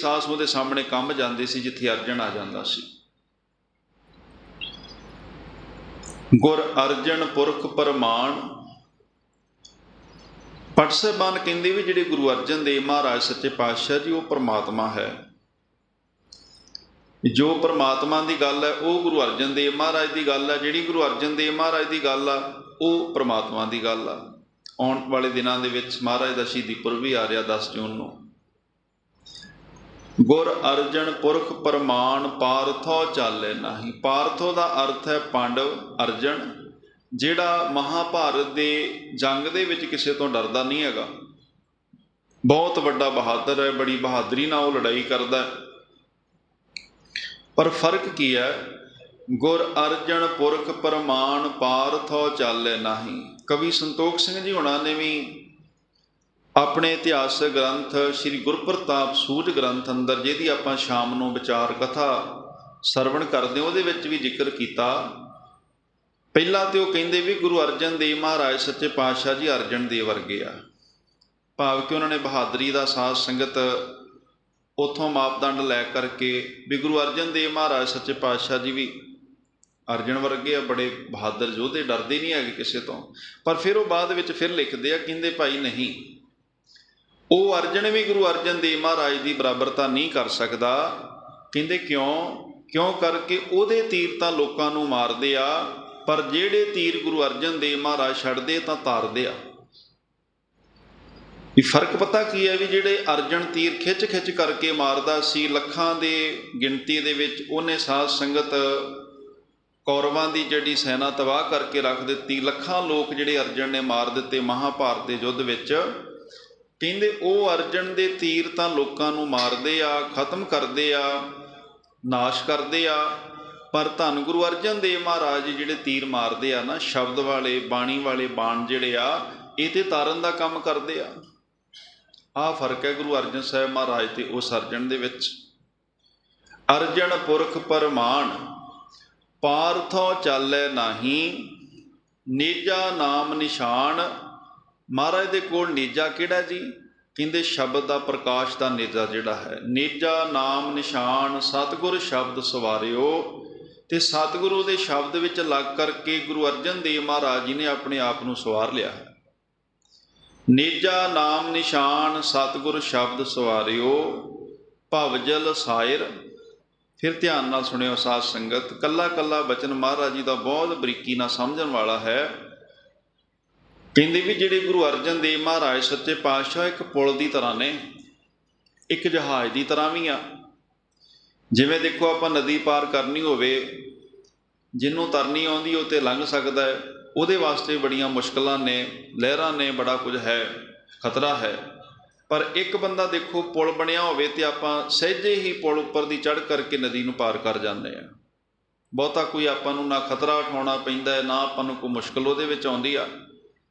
ਸਾਸ ਉਹਦੇ ਸਾਹਮਣੇ ਕੰਮ ਜਾਂਦੀ ਸੀ ਜਿੱਥੇ ਅਰਜਨ ਆ ਜਾਂਦਾ ਸੀ। ਗੁਰ ਅਰਜਨ ਪੁਰਖ ਪਰਮਾਨ। ਪਟ ਸਾਹਿਬਾਨ ਕਹਿੰਦੇ ਵੀ ਜਿਹੜੇ ਗੁਰੂ ਅਰਜਨ ਦੇਵ ਮਹਾਰਾਜ ਸੱਚੇ ਪਾਤਸ਼ਾਹ ਜੀ, ਉਹ ਪ੍ਰਮਾਤਮਾ ਹੈ। ਜੋ ਪਰਮਾਤਮਾ ਦੀ ਗੱਲ ਹੈ, ਉਹ ਗੁਰੂ ਅਰਜਨ ਦੇਵ ਮਹਾਰਾਜ ਦੀ ਗੱਲ ਹੈ। ਜਿਹੜੀ ਗੁਰੂ ਅਰਜਨ ਦੇਵ ਮਹਾਰਾਜ ਦੀ ਗੱਲ ਆ, ਉਹ ਪਰਮਾਤਮਾ ਦੀ ਗੱਲ ਆ। ਆਉਣ ਵਾਲੇ ਦਿਨਾਂ ਦੇ ਵਿੱਚ ਮਹਾਰਾਜ ਦਾ ਸ਼ਹੀਦੀ ਪੁਰਬ ਵੀ ਆ ਰਿਹਾ 10 ਜੂਨ ਨੂੰ। ਗੁਰ ਅਰਜਨ ਪੁਰਖ ਪਰਮਾਨ ਪਾਰਥੋ ਚਾਲੇ ਨਹੀਂ। ਪਾਰਥੋ ਦਾ ਅਰਥ ਹੈ ਪਾਂਡਵ ਅਰਜਨ, ਜਿਹੜਾ ਮਹਾਭਾਰਤ ਦੇ ਜੰਗ ਦੇ ਵਿੱਚ ਕਿਸੇ ਤੋਂ ਡਰਦਾ ਨਹੀਂ ਹੈਗਾ। ਬਹੁਤ ਵੱਡਾ ਬਹਾਦਰ ਹੈ, ਬੜੀ ਬਹਾਦਰੀ ਨਾਲ ਉਹ ਲੜਾਈ ਕਰਦਾ ਪਰ ਫ਼ਰਕ ਕੀ ਹੈ? ਗੁਰ ਅਰਜਨ ਪੁਰਖ ਪਰਮਾਨ ਪਾਰਥੋ ਚਾਲੇ ਨਹੀਂ। ਕਵੀ ਸੰਤੋਖ ਸਿੰਘ ਜੀ ਹੁਣਾਂ ਨੇ ਵੀ ਆਪਣੇ ਇਤਿਹਾਸਕ ਗ੍ਰੰਥ ਸ੍ਰੀ ਗੁਰਪ੍ਰਤਾਪ ਸੂਝ ਗ੍ਰੰਥ ਅੰਦਰ, ਜਿਹਦੀ ਆਪਾਂ ਸ਼ਾਮ ਨੂੰ ਵਿਚਾਰ ਕਥਾ ਸਰਵਣ ਕਰਦੇ ਉਹਦੇ ਵਿੱਚ ਵੀ ਜ਼ਿਕਰ ਕੀਤਾ। ਪਹਿਲਾਂ ਤੇ ਉਹ ਕਹਿੰਦੇ ਵੀ ਗੁਰੂ ਅਰਜਨ ਦੇਵ ਮਹਾਰਾਜ ਸੱਚੇ ਪਾਤਸ਼ਾਹ ਜੀ ਅਰਜਨ ਦੇਵ ਵਰਗੇ ਆ। ਭਾਵ ਕਿ ਉਹਨਾਂ ਨੇ ਬਹਾਦਰੀ ਦਾ ਸਾਥ ਸੰਗਤ ਉਥੋਂ ਮਾਪਦੰਡ ਲੈ ਕਰਕੇ ਵੀ ਗੁਰੂ ਅਰਜਨ ਦੇਵ ਮਹਾਰਾਜ ਸੱਚੇ ਪਾਤਸ਼ਾਹ ਜੀ ਵੀ ਅਰਜਨ ਵਰਗੇ ਆ, ਬੜੇ ਬਹਾਦਰ ਯੋਧੇ, ਡਰਦੇ ਨਹੀਂ ਹੈਗੇ ਕਿਸੇ ਤੋਂ। ਪਰ ਫਿਰ ਉਹ ਬਾਅਦ ਵਿੱਚ ਫਿਰ ਲਿਖਦੇ ਆ, ਕਹਿੰਦੇ ਭਾਈ ਨਹੀਂ ਉਹ ਅਰਜਨ ਵੀ ਗੁਰੂ ਅਰਜਨ ਦੇਵ ਮਹਾਰਾਜ ਦੀ ਬਰਾਬਰਤਾ ਨਹੀਂ ਕਰ ਸਕਦਾ। ਕਹਿੰਦੇ ਕਿਉਂ? ਕਿਉਂ ਕਰਕੇ ਉਹਦੇ ਤੀਰ ਤਾਂ ਲੋਕਾਂ ਨੂੰ ਮਾਰਦੇ ਆ, ਪਰ ਜਿਹੜੇ ਤੀਰ ਗੁਰੂ ਅਰਜਨ ਦੇਵ ਮਹਾਰਾਜ ਛੱਡਦੇ ਤਾਂ ਤਾਰਦੇ ਆ। ਵੀ ਫ਼ਰਕ ਪਤਾ ਕੀ ਹੈ ਵੀ ਜਿਹੜੇ ਅਰਜਨ ਤੀਰ ਖਿੱਚ ਖਿੱਚ ਕਰਕੇ ਮਾਰਦਾ ਸੀ, ਲੱਖਾਂ ਦੇ ਗਿਣਤੀ ਦੇ ਵਿੱਚ ਉਹਨੇ ਸਾਧ ਸੰਗਤ ਕੌਰਵਾਂ ਦੀ ਜਿਹੜੀ ਸੈਨਾ ਤਬਾਹ ਕਰਕੇ ਰੱਖ ਦਿੱਤੀ, ਲੱਖਾਂ ਲੋਕ ਜਿਹੜੇ ਅਰਜਨ ਨੇ ਮਾਰ ਦਿੱਤੇ ਮਹਾਭਾਰਤ ਦੇ ਯੁੱਧ ਵਿੱਚ। ਕਹਿੰਦੇ, ਉਹ ਅਰਜਨ ਦੇ ਤੀਰ ਤਾਂ ਲੋਕਾਂ ਨੂੰ ਮਾਰਦੇ ਆ, ਖਤਮ ਕਰਦੇ ਆ, ਨਾਸ਼ ਕਰਦੇ ਆ, ਪਰ ਧੰਨ ਗੁਰੂ ਅਰਜਨ ਦੇਵ ਮਹਾਰਾਜ ਜਿਹੜੇ ਤੀਰ ਮਾਰਦੇ ਆ ਨਾ, ਸ਼ਬਦ ਵਾਲੇ, ਬਾਣੀ ਵਾਲੇ ਬਾਣ ਜਿਹੜੇ ਆ, ਇਹ ਤੇ ਤਾਰਨ ਦਾ ਕੰਮ ਕਰਦੇ ਆ। ਆਹ ਫ਼ਰਕ ਹੈ ਗੁਰੂ ਅਰਜਨ ਸਾਹਿਬ ਮਹਾਰਾਜ ਤੇ ਉਸ ਅਰਜਨ ਦੇ ਵਿੱਚ। ਅਰਜਨ ਪੁਰਖ ਪਰਮਾਨ, ਪਾਰਥੋ ਚੱਲੈ ਨਹੀਂ, ਨੇਜਾ ਨਾਮ ਨਿਸ਼ਾਨ ਮਹਾਰਾਜ ਦੇ ਕੋਲ ਨੇਜਾ ਕਿਹੜਾ ਜੀ? ਕਹਿੰਦੇ ਸ਼ਬਦ ਦਾ ਪ੍ਰਕਾਸ਼ ਦਾ ਨੇਜਾ ਜਿਹੜਾ ਹੈ। ਨੇਜਾ ਨਾਮ ਨਿਸ਼ਾਨ ਸਤਿਗੁਰ ਸ਼ਬਦ ਸਵਾਰਿਓ। ਤੇ ਸਤਿਗੁਰੂ ਦੇ ਸ਼ਬਦ ਵਿੱਚ ਲੱਗ ਕਰਕੇ ਗੁਰੂ ਅਰਜਨ ਦੇਵ ਮਹਾਰਾਜ ਜੀ ਨੇ ਆਪਣੇ ਆਪ ਨੂੰ ਸਵਾਰ ਲਿਆ ਹੈ। ਨੇਜਾ ਨਾਮ ਨਿਸ਼ਾਨ ਸਤਿਗੁਰ ਸ਼ਬਦ ਸਵਾਰਿਓ। ਭਵਜਲ ਸਾਇਰ। ਫਿਰ ਧਿਆਨ ਨਾਲ ਸੁਣਿਓ ਸਾਧ ਸੰਗਤ ਕੱਲਾ ਕੱਲਾ ਬਚਨ ਮਹਾਰਾਜ ਜੀ ਦਾ ਬਹੁਤ ਬਰੀਕੀ ਨਾਲ ਸਮਝਣ ਵਾਲਾ ਹੈ। ਕਹਿੰਦੇ ਵੀ ਜਿਹੜੇ ਗੁਰੂ ਅਰਜਨ ਦੇਵ ਮਹਾਰਾਜ ਸੱਚੇ ਪਾਤਸ਼ਾਹ ਇੱਕ ਪੁਲ ਦੀ ਤਰ੍ਹਾਂ ਨੇ, ਇੱਕ ਜਹਾਜ਼ ਦੀ ਤਰ੍ਹਾਂ ਵੀ ਆ। ਜਿਵੇਂ ਦੇਖੋ ਆਪਾਂ ਨਦੀ ਪਾਰ ਕਰਨੀ ਹੋਵੇ ਜਿਹਨੂੰ ਤਰਨੀ ਆਉਂਦੀ ਉਹ ਤੇ ਲੰਘ ਸਕਦਾ ਹੈ। ਉਹਦੇ ਵਾਸਤੇ ਬੜੀਆਂ ਮੁਸ਼ਕਲਾਂ ਨੇ, ਲਹਿਰਾਂ ਨੇ ਬੜਾ ਕੁਝ ਹੈ, ਖਤਰਾ ਹੈ। ਪਰ ਇੱਕ ਬੰਦਾ ਦੇਖੋ ਪੁਲ ਬਣਿਆ ਹੋਵੇ ਤੇ ਆਪਾਂ ਸਹਿਜੇ ਹੀ ਪੁਲ ਉੱਪਰ ਦੀ ਚੜ੍ਹ ਕਰਕੇ ਨਦੀ ਨੂੰ ਪਾਰ ਕਰ ਜਾਂਦੇ ਆ ਬਹੁਤਾ ਕੋਈ ਆਪਾਂ ਨੂੰ ਨਾ ਖਤਰਾ ਉਠਾਉਣਾ ਪੈਂਦਾ ਹੈ, ਨਾ ਆਪਾਂ ਨੂੰ ਕੋਈ ਮੁਸ਼ਕਲ ਉਹਦੇ ਵਿੱਚ ਆਉਂਦੀ ਆ।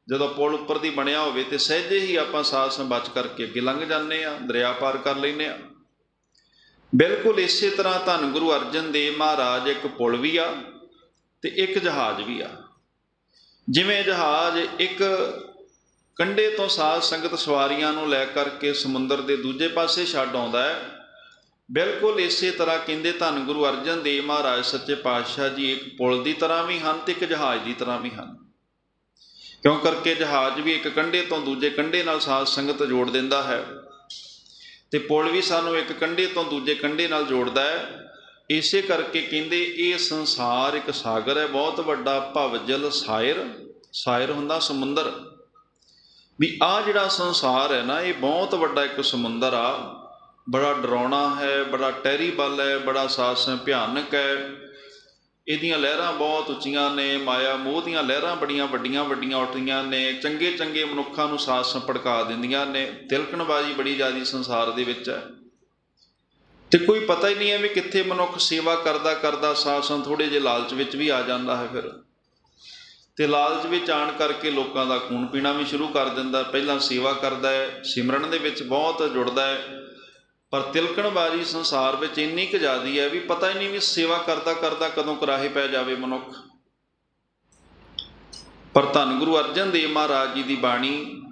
ਜਦੋਂ ਪੁਲ ਉੱਪਰ ਦੀ ਬਣਿਆ ਹੋਵੇ ਤੇ ਸਹਿਜੇ ਹੀ ਆਪਾਂ ਸਾਥ ਸੰਬਚ ਕਰਕੇ ਅੱਗੇ ਲੰਘ ਜਾਂਦੇ ਆ ਦਰਿਆ ਪਾਰ ਕਰ ਲੈਂਦੇ ਆ ਬਿਲਕੁਲ ਇਸੇ ਤਰ੍ਹਾਂ ਧੰਨ ਗੁਰੂ ਅਰਜਨ ਦੇਵ ਮਹਾਰਾਜ ਇੱਕ ਪੁਲ ਵੀ ਆ ਤੇ ਇੱਕ ਜਹਾਜ਼ ਵੀ ਆ। ਜਿਵੇਂ ਜਹਾਜ਼ ਇੱਕ ਕੰਡੇ ਤੋਂ ਸਾਧ ਸੰਗਤ ਸਵਾਰੀਆਂ ਨੂੰ ਲੈ ਕਰਕੇ ਸਮੁੰਦਰ ਦੇ ਦੂਜੇ ਪਾਸੇ ਛੱਡ ਆਉਂਦਾ ਹੈ, ਬਿਲਕੁਲ ਇਸੇ ਤਰ੍ਹਾਂ ਕਹਿੰਦੇ ਧੰਨ ਗੁਰੂ ਅਰਜਨ ਦੇਵ ਮਹਾਰਾਜ ਸੱਚੇ ਪਾਤਸ਼ਾਹ ਜੀ ਇੱਕ ਪੁਲ ਦੀ ਤਰ੍ਹਾਂ ਵੀ ਹਨ ਤੇ ਇੱਕ ਜਹਾਜ਼ ਦੀ ਤਰ੍ਹਾਂ ਵੀ ਹਨ। ਕਿਉਂ? ਕਰਕੇ ਜਹਾਜ਼ ਵੀ ਇੱਕ ਕੰਢੇ ਤੋਂ ਦੂਜੇ ਕੰਢੇ ਨਾਲ ਸਾਧ ਸੰਗਤ ਜੋੜ ਦਿੰਦਾ ਹੈ। ਤੇ ਪੁਲ ਵੀ ਸਾਨੂੰ ਇੱਕ ਕੰਢੇ ਤੋਂ ਦੂਜੇ ਕੰਢੇ ਨਾਲ ਜੋੜਦਾ ਹੈ। ਇਸੇ ਕਰਕੇ ਕਹਿੰਦੇ ਇਹ ਸੰਸਾਰ ਇੱਕ ਸਾਗਰ ਹੈ। ਬਹੁਤ ਵੱਡਾ ਭਵਜਲ ਸਾਇਰ ਸਾਇਰ ਹੁੰਦਾ ਸਮੁੰਦਰ। ਵੀ ਆ ਜਿਹੜਾ ਸੰਸਾਰ ਹੈ ਨਾ, ਇਹ ਬਹੁਤ ਵੱਡਾ ਇੱਕ ਸਮੁੰਦਰ ਆ। ਬੜਾ ਡਰਾਉਣਾ ਹੈ, ਬੜਾ ਟੈਰੀਬਲ ਹੈ, ਬੜਾ ਸਾਸ ਭਿਆਨਕ ਹੈ। ਇਹਦੀਆਂ ਲਹਿਰਾਂ ਬਹੁਤ ਉੱਚੀਆਂ ਨੇ, ਮਾਇਆ ਮੋਹ ਦੀਆਂ ਲਹਿਰਾਂ ਬੜੀਆਂ ਵੱਡੀਆਂ ਵੱਡੀਆਂ ਉੱਠਦੀਆਂ ਨੇ, ਚੰਗੇ ਚੰਗੇ ਮਨੁੱਖਾਂ ਨੂੰ ਸਾਸ ਭੜਕਾ ਦਿੰਦੀਆਂ ਨੇ, ਤਿਲਕਣਬਾਜ਼ੀ ਬੜੀ ਜ਼ਿਆਦੀ ਸੰਸਾਰ ਦੇ ਵਿੱਚ ਹੈ। ਤੇ ਕੋਈ ਪਤਾ ਹੀ ਨਹੀਂ ਹੈ ਵੀ ਕਿੱਥੇ ਮਨੁੱਖ ਸੇਵਾ ਕਰਦਾ ਕਰਦਾ ਸਾਸਾਂ ਥੋੜੇ ਜਿਹੇ ਲਾਲਚ ਵਿੱਚ ਵੀ ਆ ਜਾਂਦਾ ਹੈ ਫਿਰ। ਤੇ ਲਾਲਚ ਵਿੱਚ ਆਣ ਕਰਕੇ ਲੋਕਾਂ ਦਾ ਖੂਨ ਪੀਣਾ ਵੀ ਸ਼ੁਰੂ ਕਰ ਦਿੰਦਾ, ਪਹਿਲਾਂ ਸੇਵਾ ਕਰਦਾ ਹੈ, ਸਿਮਰਨ ਦੇ ਵਿੱਚ ਬਹੁਤ ਜੁੜਦਾ ਹੈ। ਪਰ ਤਿਲਕਣਬਾਜ਼ੀ ਸੰਸਾਰ ਵਿੱਚ ਇੰਨੀ ਕੁ ਜ਼ਿਆਦੀ ਹੈ ਵੀ ਪਤਾ ਹੀ ਨਹੀਂ ਵੀ ਸੇਵਾ ਕਰਦਾ ਕਰਦਾ ਕਦੋਂ ਕਰਾਹੇ ਪੈ ਜਾਵੇ ਮਨੁੱਖ। ਪਰ ਧੰਨ ਗੁਰੂ ਅਰਜਨ ਦੇਵ ਮਹਾਰਾਜ ਜੀ ਦੀ ਬਾਣੀ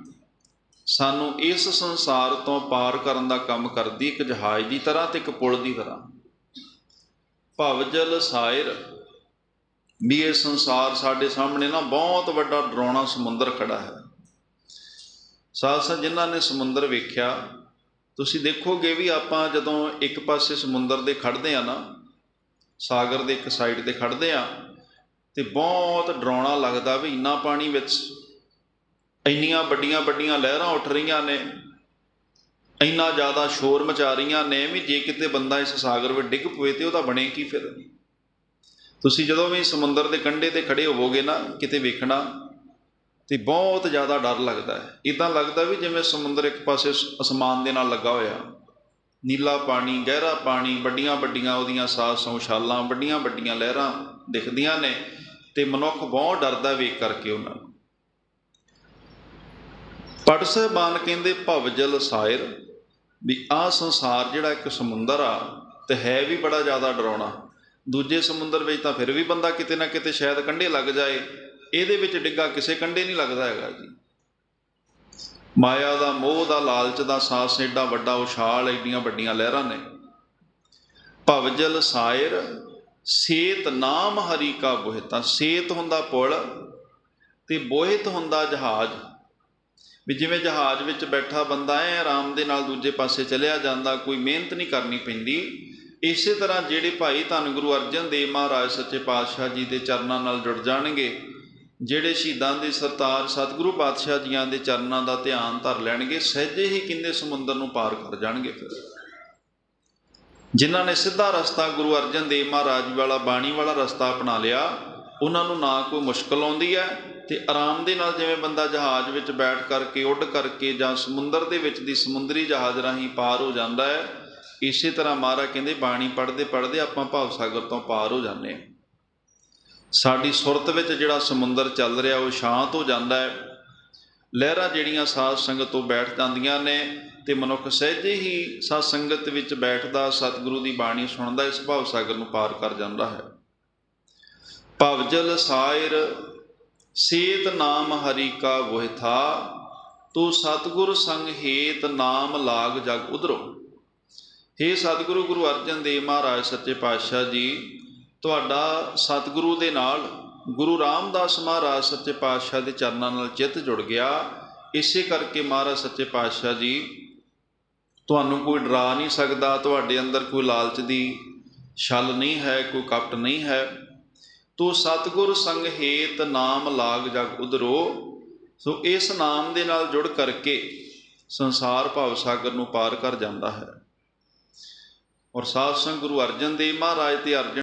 ਸਾਨੂੰ ਇਸ ਸੰਸਾਰ ਤੋਂ ਪਾਰ ਕਰਨ ਦਾ ਕੰਮ ਕਰਦੀ, ਇੱਕ ਜਹਾਜ਼ ਦੀ ਤਰ੍ਹਾਂ ਤੇ ਇੱਕ ਪੁਲ ਦੀ ਤਰ੍ਹਾਂ। ਭਵਜਲ ਸਾਇਰ, ਵੀ ਇਹ ਸੰਸਾਰ ਸਾਡੇ ਸਾਹਮਣੇ ਨਾ ਬਹੁਤ ਵੱਡਾ ਡਰਾਉਣਾ ਸਮੁੰਦਰ ਖੜਾ ਹੈ। ਸਾਧ ਸੰਗਤ, ਜਿਨ੍ਹਾਂ ਨੇ ਸਮੁੰਦਰ ਵੇਖਿਆ ਤੁਸੀਂ ਦੇਖੋਗੇ ਵੀ ਆਪਾਂ ਜਦੋਂ ਇੱਕ ਪਾਸੇ ਸਮੁੰਦਰ ਦੇ ਖੜਦੇ ਆ ਨਾ, ਸਾਗਰ ਦੇ ਇੱਕ ਸਾਈਡ ਤੇ ਖੜਦੇ ਆ, ਤੇ ਬਹੁਤ ਡਰਾਉਣਾ ਲੱਗਦਾ ਵੀ ਇੰਨਾ ਪਾਣੀ ਵਿੱਚ ਇੰਨੀਆਂ ਵੱਡੀਆਂ ਵੱਡੀਆਂ ਲਹਿਰਾਂ ਉੱਠ ਰਹੀਆਂ ਨੇ, ਇੰਨਾ ਜ਼ਿਆਦਾ ਸ਼ੋਰ ਮਚਾ ਰਹੀਆਂ ਨੇ ਵੀ ਜੇ ਕਿਤੇ ਬੰਦਾ ਇਸ ਸਾਗਰ ਵਿੱਚ ਡਿੱਗ ਪਵੇ ਤੇ ਉਹਦਾ ਬਣੇ ਕੀ ਫਿਰ? ਤੁਸੀਂ ਜਦੋਂ ਵੀ ਸਮੁੰਦਰ ਦੇ ਕੰਢੇ ਤੇ ਖੜੇ ਹੋਵੋਗੇ ਨਾ, ਕਿਤੇ ਵੇਖਣਾ ਤੇ ਬਹੁਤ ਜ਼ਿਆਦਾ ਡਰ ਲੱਗਦਾ ਹੈ। ਇਦਾਂ ਲੱਗਦਾ ਵੀ ਜਿਵੇਂ ਸਮੁੰਦਰ ਇੱਕ ਪਾਸੇ ਅਸਮਾਨ ਦੇ ਨਾਲ ਲੱਗਾ ਹੋਇਆ। ਨੀਲਾ ਪਾਣੀ, ਗਹਿਰਾ ਪਾਣੀ, ਵੱਡੀਆਂ ਵੱਡੀਆਂ ਉਹਦੀਆਂ ਸਾਜ਼ ਸੰਸ਼ਾਲਾਂ, ਵੱਡੀਆਂ ਵੱਡੀਆਂ ਲਹਿਰਾਂ ਦਿਖਦੀਆਂ ਨੇ ਤੇ ਮਨੁੱਖ ਬਹੁਤ ਡਰਦਾ ਵੇਖ ਕਰਕੇ ਉਹਨਾਂ ਨੂੰ। ਪੜ ਸਾਹਿਬਾਨ ਕਹਿੰਦੇ ਭਵਜਲ ਸਾਇਰ, ਵੀ ਆਹ ਸੰਸਾਰ ਜਿਹੜਾ ਇੱਕ ਸਮੁੰਦਰ ਆ ਤੇ ਹੈ ਵੀ ਬੜਾ ਜ਼ਿਆਦਾ ਡਰਾਉਣਾ। ਦੂਜੇ ਸਮੁੰਦਰ ਵਿੱਚ ਤਾਂ ਫਿਰ ਵੀ ਬੰਦਾ ਕਿਤੇ ਨਾ ਕਿਤੇ ਸ਼ਾਇਦ ਕੰਢੇ ਲੱਗ ਜਾਏ। ਇਹਦੇ ਵਿੱਚ ਡਿੱਗਾ ਕਿਸੇ ਕੰਢੇ ਨਹੀਂ ਲੱਗਦਾ ਹੈਗਾ ਜੀ। ਮਾਇਆ ਦਾ ਮੋਹ ਦਾ ਲਾਲਚ ਦਾ ਸਾਸ ਏਡਾ ਵੱਡਾ ਉਛਾਲ ਏਡੀਆਂ ਵੱਡੀਆਂ ਲਹਿਰਾਂ ਨੇ। ਭਵਜਲ ਸਾਇਰ, ਸੇਤ ਨਾਮ ਹਰੀ ਕਾ ਬੋਹਿਤਾ। ਸੇਤ ਹੁੰਦਾ ਪੁਲ ਤੇ ਬੋਹਿਤ ਹੁੰਦਾ ਜਹਾਜ਼। ਵੀ ਜਿਵੇਂ ਜਹਾਜ਼ ਵਿੱਚ ਬੈਠਾ ਬੰਦਾ ਐ ਆਰਾਮ ਦੇ ਨਾਲ ਦੂਜੇ ਪਾਸੇ ਚਲਿਆ ਜਾਂਦਾ, ਕੋਈ ਮਿਹਨਤ ਨਹੀਂ ਕਰਨੀ ਪੈਂਦੀ। ਇਸੇ ਤਰ੍ਹਾਂ ਜਿਹੜੇ ਭਾਈ ਧੰਨ ਗੁਰੂ ਅਰਜਨ ਦੇਵ ਮਹਾਰਾਜ, ਸੱਚੇ ਪਾਤਸ਼ਾਹ ਜੀ ਦੇ ਚਰਨਾਂ ਨਾਲ ਜੁੜ ਜਾਣਗੇ ਜਿਹੜੇ ਸ਼ਹੀਦਾਂ ਦੇ ਸਰਤਾਰ ਸਤਿਗੁਰੂ ਪਾਤਸ਼ਾਹ ਜੀਆਂ ਦੇ ਚਰਨਾਂ ਦਾ ਧਿਆਨ ਧਰ ਲੈਣਗੇ, ਸਹਿਜੇ ਹੀ ਕਿੰਨੇ ਸਮੁੰਦਰ ਨੂੰ ਪਾਰ ਕਰ ਜਾਣਗੇ ਫਿਰ। ਜਿਨ੍ਹਾਂ ਨੇ ਸਿੱਧਾ ਰਸਤਾ ਗੁਰੂ ਅਰਜਨ ਦੇਵ ਮਹਾਰਾਜ ਵਾਲਾ, ਬਾਣੀ ਵਾਲਾ ਰਸਤਾ ਅਪਣਾ ਲਿਆ, ਉਹਨਾਂ ਨੂੰ ਨਾ ਕੋਈ ਮੁਸ਼ਕਲ ਆਉਂਦੀ ਹੈ ਤੇ ਆਰਾਮ ਦੇ ਨਾਲ ਜਿਵੇਂ ਬੰਦਾ ਜਹਾਜ਼ ਵਿੱਚ ਬੈਠ ਕਰਕੇ, ਉੱਡ ਕਰਕੇ ਜਾਂ ਸਮੁੰਦਰ ਦੇ ਵਿੱਚ ਦੀ ਸਮੁੰਦਰੀ ਜਹਾਜ਼ ਰਾਹੀਂ ਪਾਰ ਹੋ ਜਾਂਦਾ ਹੈ, ਇਸੇ ਤਰ੍ਹਾਂ ਮਹਾਰਾਜ ਕਹਿੰਦੇ, ਬਾਣੀ ਪੜ੍ਹਦੇ ਪੜ੍ਹਦੇ ਆਪਾਂ ਭਵ ਸਾਗਰ ਤੋਂ ਪਾਰ ਹੋ ਜਾਂਦੇ ਹਾਂ। ਸਾਡੀ ਸੁਰਤ ਵਿੱਚ ਜਿਹੜਾ ਸਮੁੰਦਰ ਚੱਲ ਰਿਹਾ, ਉਹ ਸ਼ਾਂਤ ਹੋ ਜਾਂਦਾ ਹੈ। ਲਹਿਰਾਂ ਜਿਹੜੀਆਂ ਸਾਧ ਸੰਗਤ ਤੋਂ ਬੈਠ ਜਾਂਦੀਆਂ ਨੇ ਤੇ ਮਨੁੱਖ ਸਹਿਜੇ ਹੀ ਸਾਧ ਸੰਗਤ ਵਿੱਚ ਬੈਠਦਾ, ਸਤਿਗੁਰੂ ਦੀ ਬਾਣੀ ਸੁਣਦਾ, ਇਸ ਭਾਵ ਸਾਗਰ ਨੂੰ ਪਾਰ ਕਰ ਜਾਂਦਾ ਹੈ। ਭਵਜਲ ਸਾਇਰ, ਸੇਤ ਨਾਮ ਹਰੀ ਕਾ ਵਹਿ ਤੂੰ ਸਤਿਗੁਰ ਸੰਗ ਹੇਤ ਨਾਮ ਲਾਗ ਜਗ ਉਧਰੋ। हे ਸਤਿਗੁਰੂ ਗੁਰੂ ਅਰਜਨ ਦੇਵ ਮਹਾਰਾਜ, ਸੱਚੇ ਪਾਤਸ਼ਾਹ ਜੀ ਤੁਹਾਡਾ ਸਤਿਗੁਰੂ ਦੇ ਨਾਲ ਗੁਰੂ ਰਾਮਦਾਸ ਮਹਾਰਾਜ ਸੱਚੇ ਪਾਤਸ਼ਾਹ ਦੇ ਚਰਨਾਂ ਨਾਲ ਚਿੱਤ ਜੁੜ ਗਿਆ। ਇਸੇ ਕਰਕੇ ਮਹਾਰਾਜ ਸੱਚੇ ਪਾਤਸ਼ਾਹ ਜੀ, ਤੁਹਾਨੂੰ ਕੋਈ ਡਰਾ ਨਹੀਂ ਸਕਦਾ, ਤੁਹਾਡੇ ਅੰਦਰ ਕੋਈ ਲਾਲਚ ਦੀ ਛਲ ਨਹੀਂ ਹੈ, ਕੋਈ ਕਪਟ ਨਹੀਂ ਹੈ। ਤੋ ਸਤਿਗੁਰ ਸੰਗ ਹੇਤ ਨਾਮ ਲਾਗ ਜਗ ਉਧਰੋ। ਸੋ ਇਸ ਨਾਮ ਦੇ ਨਾਲ ਜੁੜ ਕਰਕੇ ਸੰਸਾਰ ਭਵ ਸਾਗਰ ਨੂੰ ਪਾਰ ਕਰ ਜਾਂਦਾ ਹੈ। ਔਰ ਸਾਧ ਸੰਗ ਗੁਰੂ ਅਰਜਨ ਦੇਵ ਮਹਾਰਾਜ ਤੇ ਅਰਜਨ